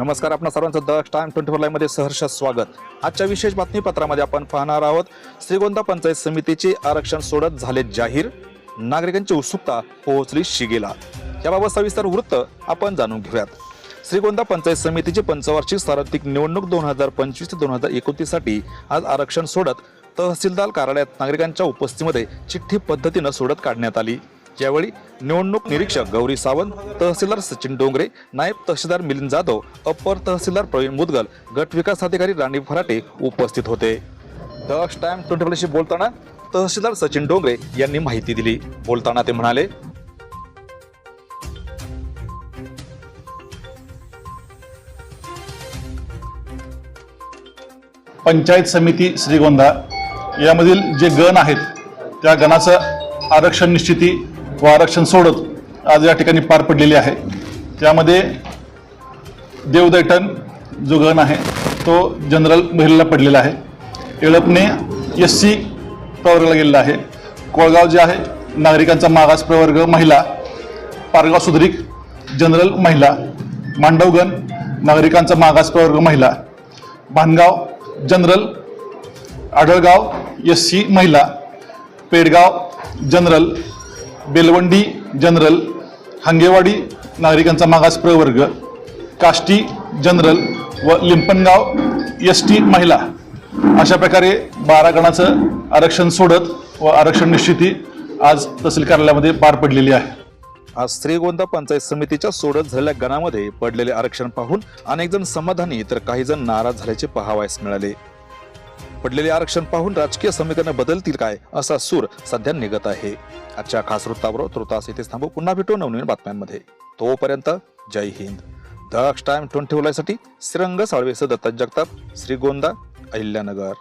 नमस्कार आपण सर्वांचं द टाइम ट्वेंटी फोरमध्ये सहर्ष स्वागत. आजच्या विशेष बातमीपत्रामध्ये आपण पाहणार आहोत श्रीगोंदा पंचायत समितीचे आरक्षण सोडत झाले जाहीर. नागरिकांची उत्सुकता पोहोचली शिगेला. याबाबत सविस्तर वृत्त आपण जाणून घेऊयात. श्रीगोंदा पंचायत समितीची पंचवार्षिक सार्वत्रिक निवडणूक दोन हजार पंचवीस ते दोन हजार एकोणतीससाठी आज आरक्षण सोडत तहसीलदार कार्यालयात नागरिकांच्या उपस्थितीमध्ये चिठ्ठी पद्धतीनं सोडत काढण्यात आली. यावेळी निवडणूक निरीक्षक गौरी सावंत तहसीलदार सचिन डोंगरे नायब तहसीलदार मिलिंद जाधव अप्पर तहसीलदार प्रवीण मुदगल गट विकास अधिकारी राणी फराटे उपस्थित होते. द टाइम ट्वेंटी बोलताना तहसीलदार सचिन डोंगरे यांनी माहिती दिली. बोलताना ते म्हणाले पंचायत समिती श्रीगोंदा यामधील जे गण आहेत त्या गणाचं आरक्षण निश्चिती व आरक्षण सोडत आज या ठिकाणी पार पडलेली आहे. त्यामध्ये देवदैटन जो गण आहे तो जनरल महिलेला पडलेला आहे. एळपणे एस सी प्रवर्गाला गेलेला आहे. कोळगाव जे आहे नागरिकांचा मागास प्रवर्ग महिला पारगाव सुधरीक जनरल महिला मांडवगण नागरिकांचा मागास प्रवर्ग महिला Bhangaon general Adhalgaon S C महिला पेडगाव जनरल बेलवंडी जनरल हांगेवाडी नागरिकांचा मागास प्रवर्ग काष्टी जनरल व लिंपणगाव एस टी महिला. अशा प्रकारे बारा गणाचं आरक्षण सोडत व आरक्षण निश्चिती आज तहसील कार्यालयामध्ये पार पडलेली आहे. आज श्रीगोंदा पंचायत समितीच्या सोडत झालेल्या गणामध्ये पडलेले आरक्षण पाहून अनेक जण समाधानी तर काही जण नाराज झाल्याचे पाहावयास मिळाले. पडलेले आरक्षण पाहून राजकीय समीकरण बदलतील काय असा सूर सध्या निघत आहे. आजच्या खास वृत्ताबरोबर तृतास इथेच थांबू. पुन्हा भेटू नवनवीन बातम्यांमध्ये. तोपर्यंत जय हिंद. द टाइम ट्वेंटी साठी श्रीरंग साळवेसह दत्ता जगताप श्रीगोंदा अहिल्यानगर.